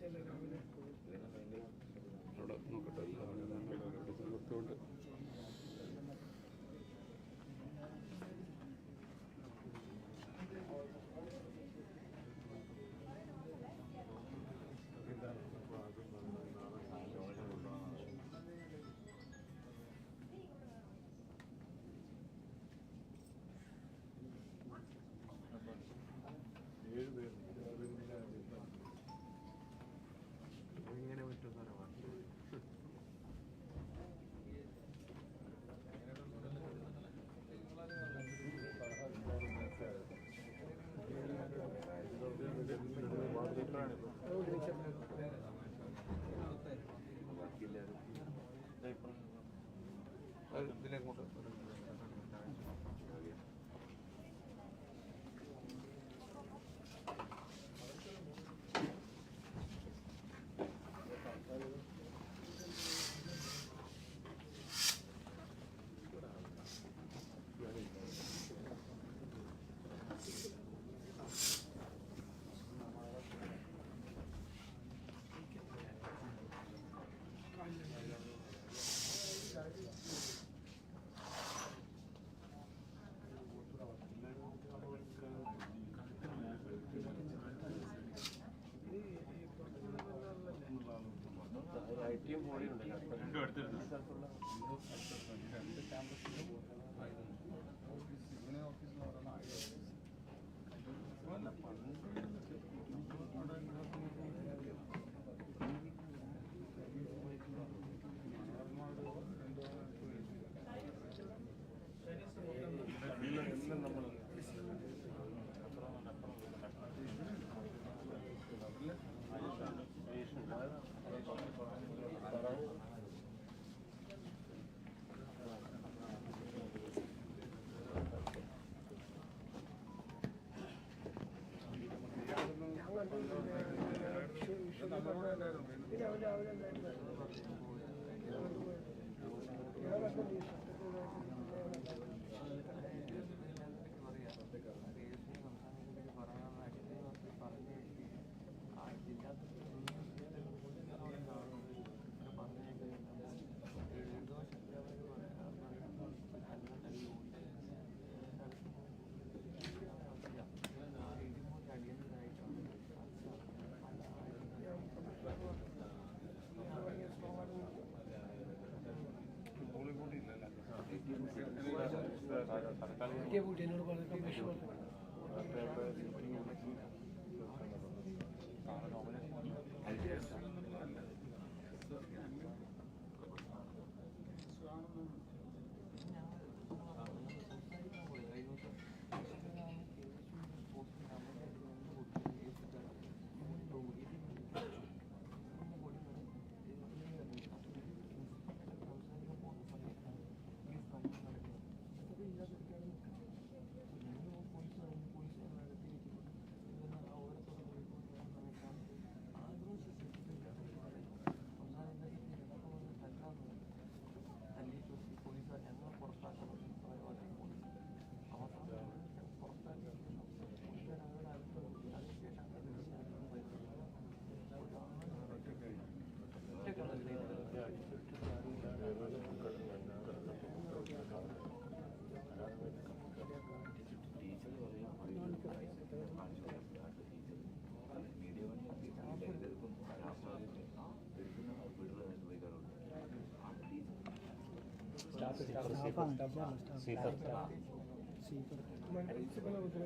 चले जाओ ഇതിനെ കൊണ്ട് రెండు పెడుతుంది ಹೌದೌದು തൽക്കാലം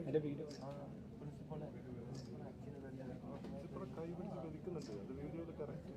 എന്റെ വീഡിയോ കൈപിടിച്ച് വെതിക്കുന്നുണ്ട് അത് വീഡിയോയിൽ കറക്റ്റ്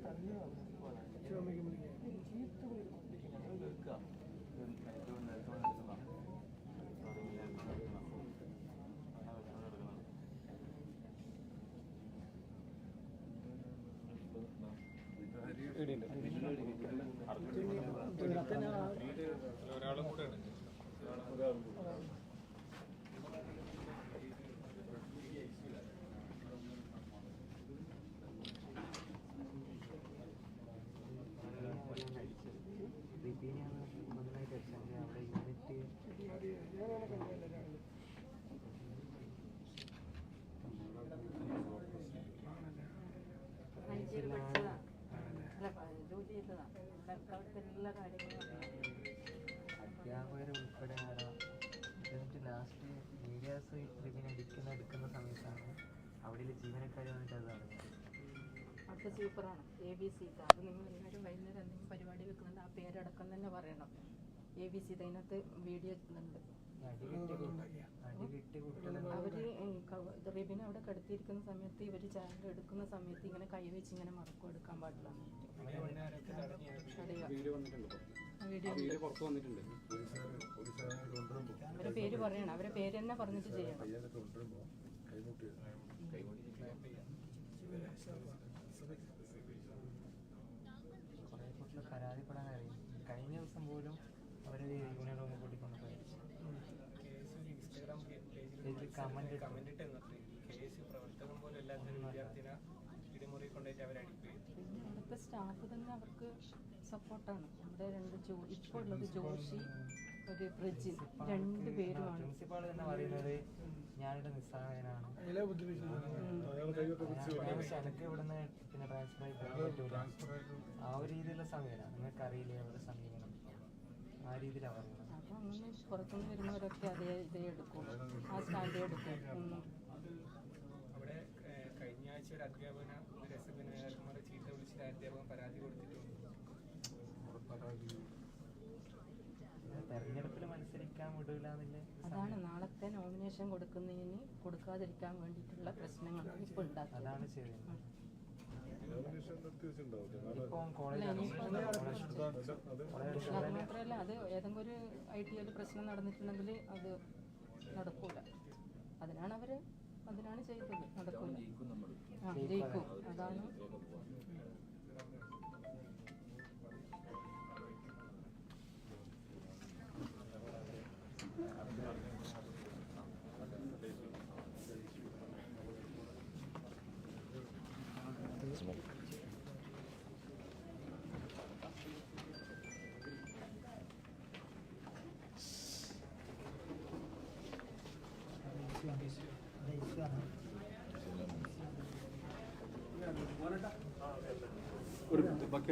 വന്നിട്ട് അത് അവിടുത്തെ സൂപ്പറാണ്. എ ബി സീത അത് നിങ്ങൾ എല്ലാവരും വൈകുന്നേരം എന്തെങ്കിലും പരിപാടി വെക്കുന്നുണ്ട് ആ പേരടക്കം തന്നെ പറയണം. എ ബി സീത അതിനകത്ത് വീഡിയോ കുട്ടികളെ അവർ റിബിനെ അവിടെ കിടത്തിയിരിക്കുന്ന സമയത്ത് ഇവർ ചാനൽ എടുക്കുന്ന സമയത്ത് ഇങ്ങനെ കൈവച്ച് ഇങ്ങനെ മറക്കും എടുക്കാൻ പാടില്ല അവരെ പേര് പറയണം. അവരെ പേര് തന്നെ പറഞ്ഞിട്ട് ചെയ്യണം. കുറേ കുട്ടികൾ പരാതിപ്പെടാൻ അറിയും കഴിഞ്ഞ ദിവസം പോലും അവരെ റൂമിൽ കൂട്ടിക്കൊണ്ട് പോയി. ഇതിൽ കമന്റ് കമന്റ് ഇട്ട് കേസ് പ്രവർത്തകം പോലും അല്ലാത്തൊരു വിദ്യാർത്ഥിനെ ഇടിമുറി കൊണ്ടുപോയിട്ട് അവരടിക്കുകയും പിന്നെ അവിടുത്തെ സ്റ്റാഫ് തന്നെ അവർക്ക് സപ്പോർട്ടാണ്. ഇവിടെ രണ്ട് ജോ ഇപ്പോൾ ഉള്ളത് ജോഷി ഒരു പ്രജി രണ്ട് പേരുമാണ്. പ്രിൻസിപ്പാൾ തന്നെ പറയുന്നത് ഞാനിവിടെ നിസ്സഹായനാണ്. എനിക്ക് ഇവിടുന്ന് പിന്നെ ട്രാൻസ്ഫർ ആയി പോകാൻ ട്രാൻസ്ഫർ ആയിട്ട് ആ ഒരു രീതിയിലുള്ള സമീപനം നിങ്ങൾക്ക് അറിയില്ലേ അവരുടെ സമീപനം? ആ രീതിയിലാണ് പുറത്തുനിന്ന് വരുന്നവരൊക്കെ അതേ ഇതേ എടുക്കും. ആ സ്റ്റാൻഡേ എടുക്കും. അവിടെ കഴിഞ്ഞ ആഴ്ച ഒരു അധ്യാപകന ഒരു രസവിനായകന്മാരെ ചീത്ത വിളിച്ചിട്ട് അധ്യാപകൻ പരാതി കൊടുത്തിട്ടുണ്ട്. തെരഞ്ഞെടുപ്പിൽ മത്സരിക്കാൻ വിടൂല എന്നുള്ള അതാണ് നാളത്തെ നോമിനേഷൻ കൊടുക്കുന്നതിന് കൊടുക്കാതിരിക്കാൻ വേണ്ടിയിട്ടുള്ള പ്രശ്നങ്ങൾ ഇപ്പോൾ ഉണ്ടാക്കുന്നത്. അത് മാത്രമല്ല അത് ഏതെങ്കിലും ഒരു ഐ ടി ഐയിൽ പ്രശ്നം നടന്നിട്ടുണ്ടെങ്കിൽ അത് നടക്കൂല. അതിനാണ് അവർ അതിനാണ് ചെയ്തത്. നടക്കൂല. ആ ജയിക്കും. അതാണ്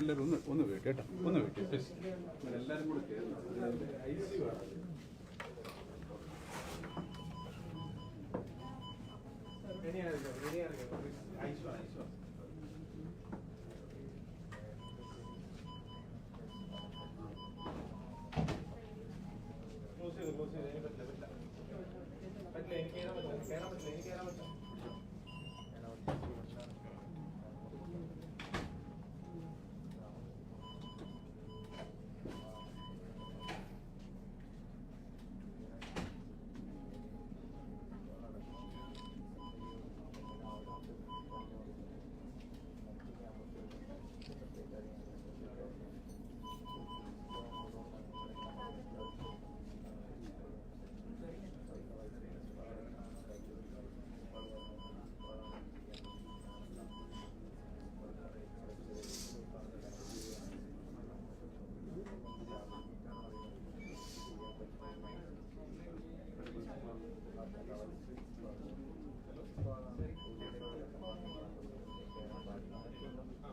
എല്ലാവരും ഒന്ന് ഒന്ന് വെയിറ്റ് കേട്ടോ. ഒന്ന് വെയിറ്റ് പ്ലീസ് എല്ലാവരും കൂടെ ഐ സി വേണം.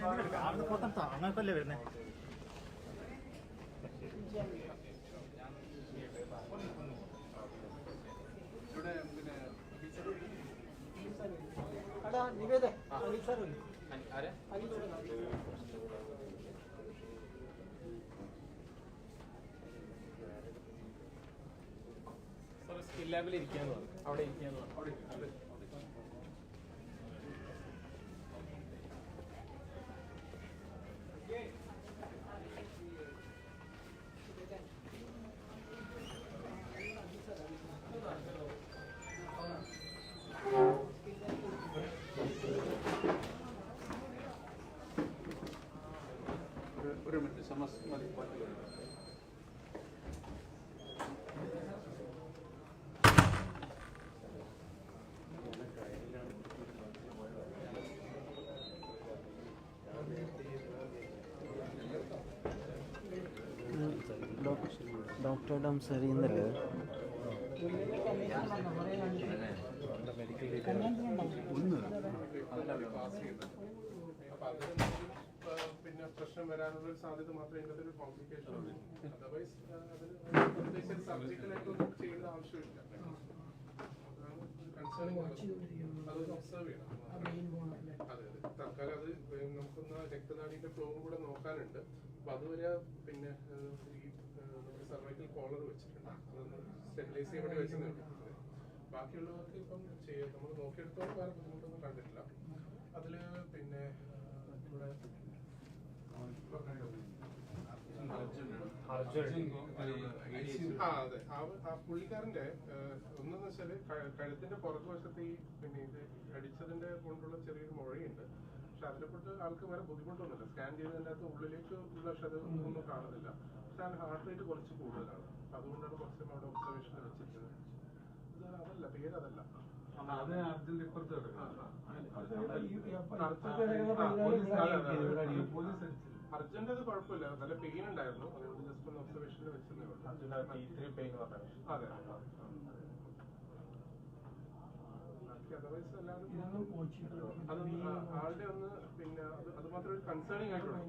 അങ്ങനല്ലേ വരുന്നേ സ്കിൽ ലാബിൽ ഇരിക്കാന്ന് പറഞ്ഞു. അവിടെ ഇരിക്കാന്ന് പറഞ്ഞു. അവിടെ ഒന്ന് അപ്പൊ അതിന് പിന്നെ പ്രശ്നം വരാനുള്ള ഒരു സാധ്യത മാത്രമേ ഇതിനകത്ത് ഒരു കോംപ്ലിക്കേഷൻ ഉള്ളൂ. അതർവൈസ് അതിന് പ്രത്യേകിച്ച് സർജിക്കലായിട്ടൊന്നും ചെയ്യേണ്ട ആവശ്യമില്ല. ഒബ്സർവ് ചെയ്യണം. അതെ തൽക്കാലം അത് നമുക്കൊന്ന് രക്തനാടിന്റെ ഫ്ലോവും കൂടെ നോക്കാനുണ്ട്. അപ്പൊ അതുവരെ പിന്നെ സർവൈക്കൽ കോളർ വെച്ചിട്ടുണ്ട്. അതൊന്ന് സ്റ്റെബിലൈസ് ചെയ്യാൻ വേണ്ടി വെച്ചിട്ടുണ്ട് ബാക്കിയുള്ളവർക്ക് ഇപ്പം ചെയ്യാം നമ്മൾ നോക്കിയെടുത്തോളം വേറെ ബുദ്ധിമുട്ടൊന്നും കണ്ടിട്ടില്ല. അതിൽ പിന്നെ ഇവിടെ പുള്ളിക്കാരന്റെ ഒന്നെന്ന് വെച്ചാൽ കഴുത്തിന്റെ പുറകുവശത്ത് ഈ പിന്നെ ഇത് അടിച്ചതിന്റെ കൊണ്ടുള്ള ചെറിയൊരു മുഴയുണ്ട്. പക്ഷെ അതിനെക്കുറിച്ച് ആൾക്ക് വരെ ബുദ്ധിമുട്ടൊന്നുമില്ല സ്കാൻ ചെയ്തതിനകത്ത് അകത്ത് ഉള്ളിലേക്ക് ഉള്ള അത് ഒന്നും കാണുന്നില്ല പക്ഷെ അതിന് ഹാർട്ട് റേറ്റ് കുറച്ച് കൂടുതലാണ് അപ്പൊ അതുകൊണ്ടാണ് കുറച്ച് അവിടെ ഒബ്സർവേഷനിൽ വെച്ചിരിക്കുന്നത് അതല്ല പേര് അതല്ല അത് അർജന്റ് ഇപ്പുറത്ത്. പോലീസ് അർജന്റ് അത് കുഴപ്പമില്ല നല്ല പെയിൻ ഉണ്ടായിരുന്നു അതുകൊണ്ട് ജസ്റ്റ് ഒന്ന് ഒബ്സർവേഷനിൽ ഉള്ളൂ അതെ അതർവൈസ് എല്ലാവരും അത് ആളുടെ ഒന്ന് പിന്നെ അത് മാത്രമേ ഒരു കൺസേണിങ് ആയിട്ടുള്ളൂ.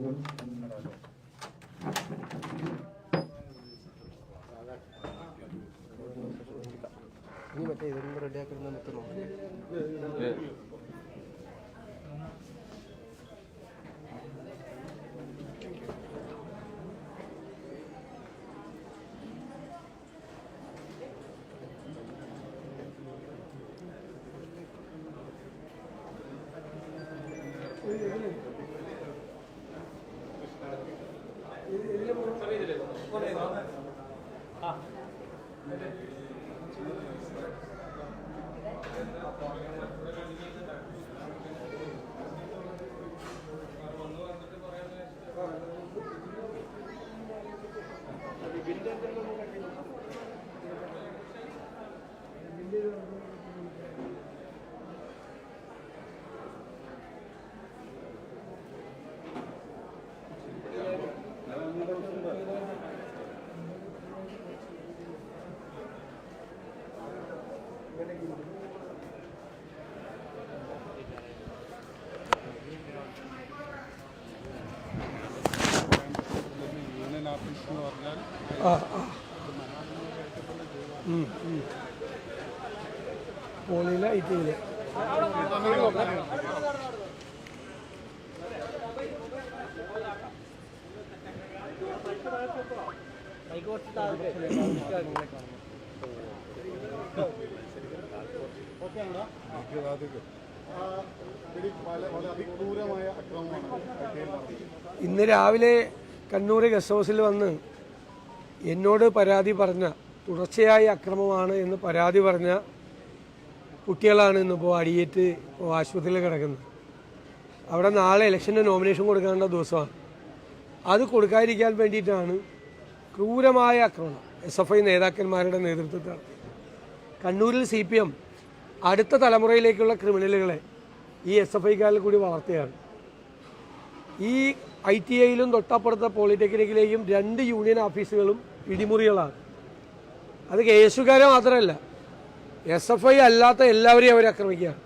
ഇനി 对对对。哎哎，这边的，过来的，啊。Thank you. ഐ നടത്തിയത് ഇന്ന് രാവിലെ കണ്ണൂർ ഗസ്റ്റ് ഹൗസിൽ വന്ന് എന്നോട് പരാതി പറഞ്ഞ തുടർച്ചയായ അക്രമമാണ് എന്ന് പരാതി പറഞ്ഞ കുട്ടികളാണ് ഇന്നിപ്പോൾ അടിയേറ്റ് ആശുപത്രിയിൽ കിടക്കുന്നത്. അവിടെ നാളെ ഇലക്ഷന്റെ നോമിനേഷൻ കൊടുക്കേണ്ട ദിവസമാണ്. അത് കൊടുക്കാതിരിക്കാൻ വേണ്ടിയിട്ടാണ് ക്രൂരമായ ആക്രമണം എസ് എഫ് ഐ നേതാക്കന്മാരുടെ നേതൃത്വത്തിൽ. കണ്ണൂരിൽ സി പി എം അടുത്ത തലമുറയിലേക്കുള്ള ക്രിമിനലുകളെ ഈ എസ് എഫ് ഐക്കാരിൽ കൂടി വളർത്തുകയാണ്. ഈ ഐ ടി ഐയിലും തൊട്ടപ്പുറത്തെ പോളിടെക്നിക്കിലെയും രണ്ട് യൂണിയൻ ഓഫീസുകളും ഇടിമുറികളാണ്. അത് കെ എസ് യുക്കാരെ മാത്രമല്ല എസ് എഫ് ഐ അല്ലാത്ത എല്ലാവരെയും അവർ ആക്രമിക്കുകയാണ്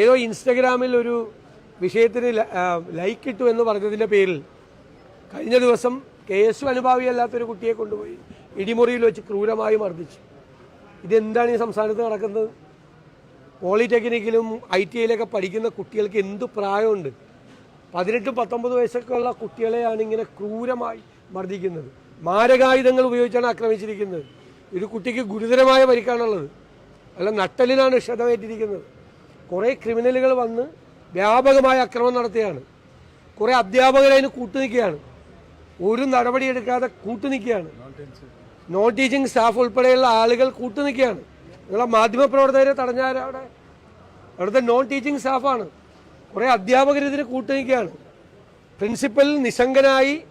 ഏതോ ഇൻസ്റ്റഗ്രാമിൽ ഒരു വിഷയത്തിന് ലൈക്ക് ഇട്ടു എന്ന് പറഞ്ഞതിന്റെ പേരിൽ കഴിഞ്ഞ ദിവസം കെ എസ് യു അനുഭാവിയല്ലാത്തൊരു കുട്ടിയെ കൊണ്ടുപോയി ഇടിമുറിയിൽ വെച്ച് ക്രൂരമായി മർദ്ദിച്ചു. ഇതെന്താണ് ഈ സംസ്ഥാനത്ത് നടക്കുന്നത്? പോളിടെക്നിക്കിലും ഐ ടി ഐയിലൊക്കെ പഠിക്കുന്ന കുട്ടികൾക്ക് എന്ത് പ്രായമുണ്ട്? പതിനെട്ടും പത്തൊമ്പത് വയസ്സൊക്കെ ഉള്ള കുട്ടികളെയാണ് ഇങ്ങനെ ക്രൂരമായി മർദ്ദിക്കുന്നത്. മാരകായുധങ്ങൾ ഉപയോഗിച്ചാണ് ആക്രമിച്ചിരിക്കുന്നത്. ഒരു കുട്ടിക്ക് ഗുരുതരമായ പരിക്കാണുള്ളത്. അല്ല നട്ടലിനാണ് ക്ഷതമേറ്റിരിക്കുന്നത്. കുറേ ക്രിമിനലുകൾ വന്ന് വ്യാപകമായ അക്രമം നടത്തുകയാണ് കുറേ അധ്യാപകർ അതിന് കൂട്ടുനിൽക്കുകയാണ്. ഒരു നടപടി എടുക്കാതെ കൂട്ടുനിൽക്കുകയാണ്. നോൺ ടീച്ചിങ് സ്റ്റാഫ് ഉൾപ്പെടെയുള്ള ആളുകൾ കൂട്ടുനിൽക്കുകയാണ്. നിങ്ങളെ മാധ്യമപ്രവർത്തകരെ തടഞ്ഞാൽ അവിടെ അവിടുത്തെ നോൺ ടീച്ചിങ് സ്റ്റാഫാണ്. കുറേ അധ്യാപകർ ഇതിന് കൂട്ടുനിൽക്കുകയാണ്. പ്രിൻസിപ്പൽ നിസ്സംഗനായി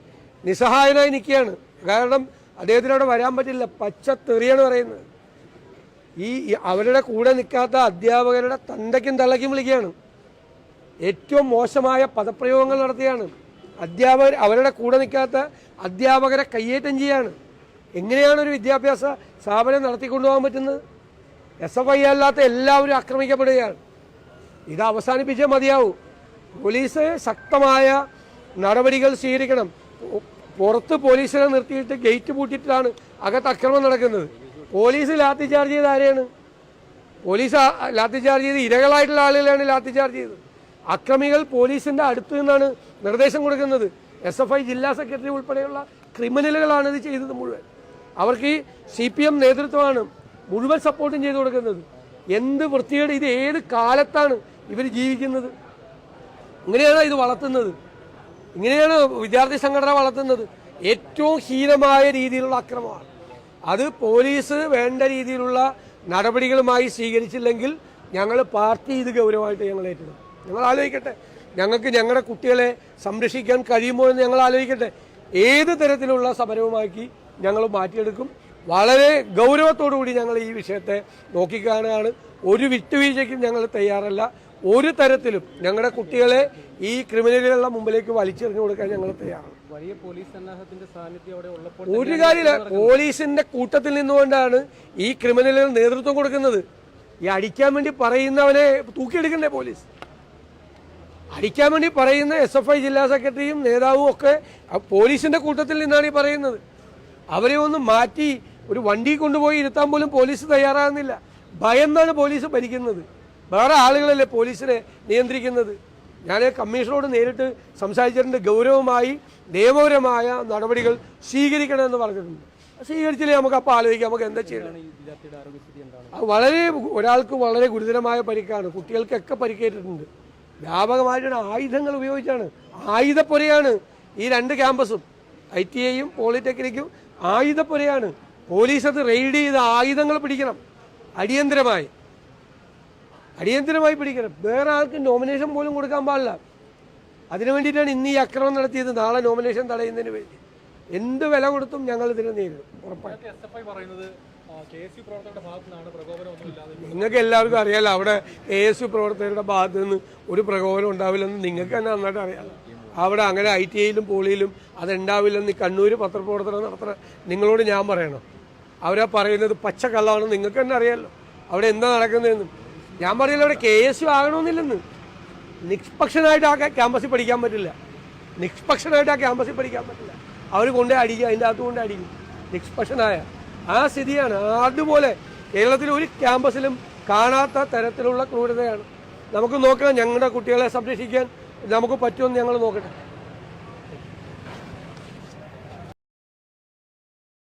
നിസ്സഹായനായി നിൽക്കുകയാണ്. കാരണം അദ്ദേഹത്തിന് അവിടെ വരാൻ പറ്റില്ല. പച്ച തെറിയാണ് പറയുന്നത്. ഈ അവരുടെ കൂടെ നിൽക്കാത്ത അധ്യാപകരുടെ തന്തയ്ക്കും തള്ളയ്ക്കും വിളിക്കുകയാണ്. ഏറ്റവും മോശമായ പദപ്രയോഗങ്ങൾ നടത്തുകയാണ് അധ്യാപകർ അവരുടെ കൂടെ നിൽക്കാത്ത അധ്യാപകരെ കയ്യേറ്റം ചെയ്യാണ്. എങ്ങനെയാണ് ഒരു വിദ്യാഭ്യാസ സ്ഥാപനം നടത്തിക്കൊണ്ടുപോകാൻ പറ്റുന്നത്? എസ് എഫ് ഐ അല്ലാത്ത എല്ലാവരും ആക്രമിക്കപ്പെടുകയാണ്. ഇത് അവസാനിപ്പിച്ചേ മതിയാവൂ. പോലീസ് ശക്തമായ നടപടികൾ സ്വീകരിക്കണം. പുറത്ത് പോലീസിനെ നിർത്തിയിട്ട് ഗേറ്റ് പൂട്ടിയിട്ടാണ് അകത്ത് അക്രമം നടക്കുന്നത്. പോലീസ് ലാത്തി ചാർജ് ചെയ്ത് ആരെയാണ്? പോലീസ് ലാത്തി ചാർജ് ചെയ്ത് ഇരകളായിട്ടുള്ള ആളുകളെയാണ് ലാത്തി ചാർജ് ചെയ്തത്. അക്രമികൾ പോലീസിന്റെ അടുത്ത് നിന്നാണ് നിർദ്ദേശം കൊടുക്കുന്നത്. എസ് എഫ് ഐ ജില്ലാ സെക്രട്ടറി ഉൾപ്പെടെയുള്ള ക്രിമിനലുകളാണ് ഇത് ചെയ്തത് മുഴുവൻ. അവർക്ക് ഈ സി പി എം നേതൃത്വമാണ് മുഴുവൻ സപ്പോർട്ടും ചെയ്തു കൊടുക്കുന്നത്. എന്ത് വൃത്തിയുടെ ഇത് ഏത് കാലത്താണ് ഇവർ ജീവിക്കുന്നത്? ഇങ്ങനെയാണ് ഇത് വളർത്തുന്നത്. ഇങ്ങനെയാണ് വിദ്യാർത്ഥി സംഘടന വളർത്തുന്നത്. ഏറ്റവും ഹീനമായ രീതിയിലുള്ള അക്രമമാണ്. അത് പോലീസ് വേണ്ട രീതിയിലുള്ള നടപടികളുമായി സ്വീകരിച്ചില്ലെങ്കിൽ ഞങ്ങൾ പാർട്ടി ഇത് ഗൗരവമായിട്ട് ഞങ്ങൾ ഏറ്റെടുക്കും. ഞങ്ങൾ ആലോചിക്കട്ടെ. ഞങ്ങൾക്ക് ഞങ്ങളുടെ കുട്ടികളെ സംരക്ഷിക്കാൻ കഴിയുമോ എന്ന് ഞങ്ങൾ ആലോചിക്കട്ടെ. ഏത് തരത്തിലുള്ള സമരവുമാക്കി ഞങ്ങൾ മാറ്റിയെടുക്കും. വളരെ ഗൗരവത്തോടു കൂടി ഞങ്ങൾ ഈ വിഷയത്തെ നോക്കിക്കാണുകയാണ്. ഒരു വിട്ടുവീഴ്ചയ്ക്കും ഞങ്ങൾ തയ്യാറല്ല. ഒരു തരത്തിലും ഞങ്ങളുടെ കുട്ടികളെ ഈ ക്രിമിനലുകളുടെ മുമ്പിലേക്ക് വലിച്ചെറിഞ്ഞു കൊടുക്കാൻ ഞങ്ങൾ തയ്യാറാണ്. വലിയ പോലീസ് സന്നാഹത്തിന്റെ സാന്നിധ്യം അവിടെ ഉള്ളപ്പോൾ ഒരു കാര്യമില്ല. പോലീസിന്റെ കൂട്ടത്തിൽ നിന്നുകൊണ്ടാണ് ഈ ക്രിമിനലുകൾ നേതൃത്വം കൊടുക്കുന്നത്. ഈ അടിക്കാൻ വേണ്ടി പറയുന്നവനെ തൂക്കിയെടുക്കണ്ടേ പോലീസ്? അടിക്കാൻ വേണ്ടി പറയുന്ന എസ് എഫ് ഐ ജില്ലാ സെക്രട്ടറിയും നേതാവും ഒക്കെ പോലീസിന്റെ കൂട്ടത്തിൽ നിന്നാണ് ഈ പറയുന്നത്. അവരെ ഒന്ന് മാറ്റി ഒരു വണ്ടി കൊണ്ടുപോയി ഇരുത്താൻ പോലും പോലീസ് തയ്യാറാകുന്നില്ല. ഭയന്നാണ് പോലീസ് ഭരിക്കുന്നത്. വേറെ ആളുകളല്ലേ പോലീസിനെ നിയന്ത്രിക്കുന്നത്? ഞാൻ കമ്മീഷനോട് നേരിട്ട് സംസാരിച്ചിട്ടുണ്ട്. ഗൗരവമായി നിയമപരമായ നടപടികൾ സ്വീകരിക്കണമെന്ന് പറഞ്ഞിട്ടുണ്ട്. സ്വീകരിച്ചില്ലേ നമുക്ക് അപ്പോൾ ആലോചിക്കാം. നമുക്ക് എന്താ ചെയ്യണം വളരെ ഒരാൾക്ക് വളരെ ഗുരുതരമായ പരിക്കാണ്. കുട്ടികൾക്കൊക്കെ പരിക്കേറ്റിട്ടുണ്ട്. വ്യാപകമായിട്ടുള്ള ആയുധങ്ങൾ ഉപയോഗിച്ചാണ്. ആയുധപ്പുരയാണ് ഈ രണ്ട് ക്യാമ്പസും. ഐ ടി ഐയും പോളിടെക്നിക്കും ആയുധപ്പുരയാണ്. പോലീസ് അത് റെയ്ഡ് ചെയ്ത് ആയുധങ്ങൾ പിടിക്കണം. അടിയന്തരമായി. അടിയന്തരമായി പിടിക്കണം. വേറെ ആൾക്ക് നോമിനേഷൻ പോലും കൊടുക്കാൻ പാടില്ല. അതിനു വേണ്ടിയിട്ടാണ് ഇന്ന് ഈ അക്രമം നടത്തിയത്. നാളെ നോമിനേഷൻ തടയുന്നതിന് വേണ്ടി. എന്ത് വില കൊടുത്തും ഞങ്ങൾ ഇതിനെ നേരിടും. ഉറപ്പായിട്ടും നിങ്ങൾക്ക് എല്ലാവർക്കും അറിയാലോ അവിടെ കെ എസ് യു പ്രവർത്തകരുടെ ഭാഗത്ത് നിന്ന് ഒരു പ്രകോപനം ഉണ്ടാവില്ലെന്ന് നിങ്ങൾക്ക് തന്നെ നന്നായിട്ട് അറിയാം അവിടെ അങ്ങനെ ഐ ടി ഐയിലും പോളിയിലും അതുണ്ടാവില്ലെന്ന് കണ്ണൂർ പത്രപ്രവർത്തനം നടത്തുന്ന നിങ്ങളോട് ഞാൻ പറയണം. അവരാ പറയുന്നത് പച്ചക്കള്ളാണെന്ന് നിങ്ങൾക്ക് തന്നെ അറിയാമല്ലോ അവിടെ എന്താ നടക്കുന്നതെന്ന് ഞാൻ പറയില്ല അവിടെ കെ എസ് യു ആകണമെന്നില്ലെന്ന്. നിഷ്പക്ഷനായിട്ട് ആ ക്യാമ്പസിൽ പഠിക്കാൻ പറ്റില്ല. നിഷ്പക്ഷനായിട്ട് ആ ക്യാമ്പസിൽ പഠിക്കാൻ പറ്റില്ല. അവർ കൊണ്ടേ അടിക്കുക അതിന്റെ അകത്ത് കൊണ്ടേ അടിക്കും. നിഷ്പക്ഷനായ ആ സ്ഥിതിയാണ് അതുപോലെ കേരളത്തിലെ ഒരു ക്യാമ്പസിലും കാണാത്ത തരത്തിലുള്ള ക്രൂരതയാണ്. നമുക്ക് നോക്കാം ഞങ്ങളുടെ കുട്ടികളെ സംരക്ഷിക്കാൻ നമുക്ക് പറ്റുമെന്ന് ഞങ്ങൾ നോക്കട്ടെ.